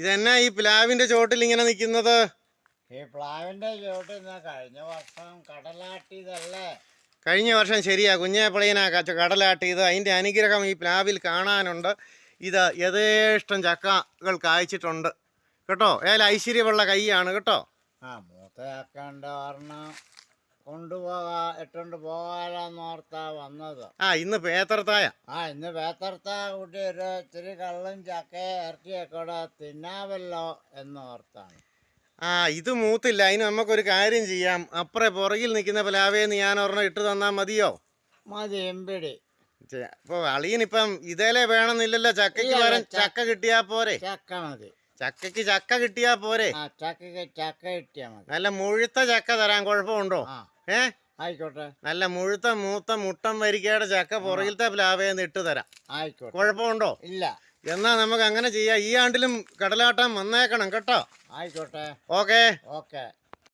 ഇതെന്നാ ഈ പ്ലാവിന്റെ ചോട്ടിൽ ഇങ്ങനെ നിൽക്കുന്നത് ഈ പ്ലാവിന്റെ ചോട്ടിൽ കഴിഞ്ഞ വർഷം കടലാട്ടിയതല്ലേ? കഴിഞ്ഞ വർഷം ശരിയാ. കുഞ്ഞേപ്പളയനാ കച്ച കടലാട്ടിയത്. അതിന്റെ അനുഗ്രഹം ഈ പ്ലാവിൽ കാണാനുണ്ട്. ഇത് യഥേഷ്ടം ചക്കകൾ കായ്ച്ചിട്ടുണ്ട്. കേട്ടോ? ഏല ഐശ്വര്യമുള്ള കൈയാണ്. കേട്ടോ? ആ മൂത്ത മൂത്തയാക്കണ്ട ഒരെണ്ണം കൊണ്ടുപോകാ ഇട്ടുകൊണ്ട് പോകാലെന്ന് ഓർത്താ വന്നത്. ആ ഇന്ന് പേത്തർത്തായ ആ ഇന്ന് വേത്തർത്ത കൂട്ടി ഒരു ഇച്ചിരി കള്ളും ചക്കയും ഇറച്ചിയൊക്കെ കൂടെ തിന്നാവല്ലോ എന്ന് ഓർത്താണ്. ആ ഇത് മൂത്തില്ല. അതിന് നമുക്കൊരു കാര്യം ചെയ്യാം. അപ്പുറേ പുറകിൽ നിൽക്കുന്ന പ്ലാവേന്ന് ഞാൻ ഒരെണ്ണം ഇട്ട് തന്നാൽ മതിയോ? മതി എമ്പിടി. അപ്പോൾ അളിയനിപ്പം ഇതേലേ വേണമെന്നില്ലല്ലോ. ചക്കയ്ക്ക് പകരം ചക്ക കിട്ടിയാ പോരെ. ചക്ക മതി. ചക്കയ്ക്ക് ചക്ക കിട്ടിയാ പോരെ. ചക്കയ്ക്ക് ചക്ക കിട്ടിയാ മതി. നല്ല മുഴുത്ത ചക്ക തരാൻ കുഴപ്പമുണ്ടോ? ആ. ഏ? ആയിക്കോട്ടെ. നല്ല മുഴുത്ത മൂത്ത മുട്ടം വരിക്കയുടെ ചക്ക പുറകിലത്തെ പ്ലാവേന്ന് ഇട്ട് തരാം. ആയിക്കോട്ടെ. കുഴപ്പമുണ്ടോ? ഇല്ല. എന്നാ നമുക്ക് അങ്ങനെ ചെയ്യാം. ഈ ആണ്ടിലും കടലാട്ടം വന്നേക്കണം കേട്ടോ. ആയിക്കോട്ടെ. ഓക്കേ. ഓക്കെ.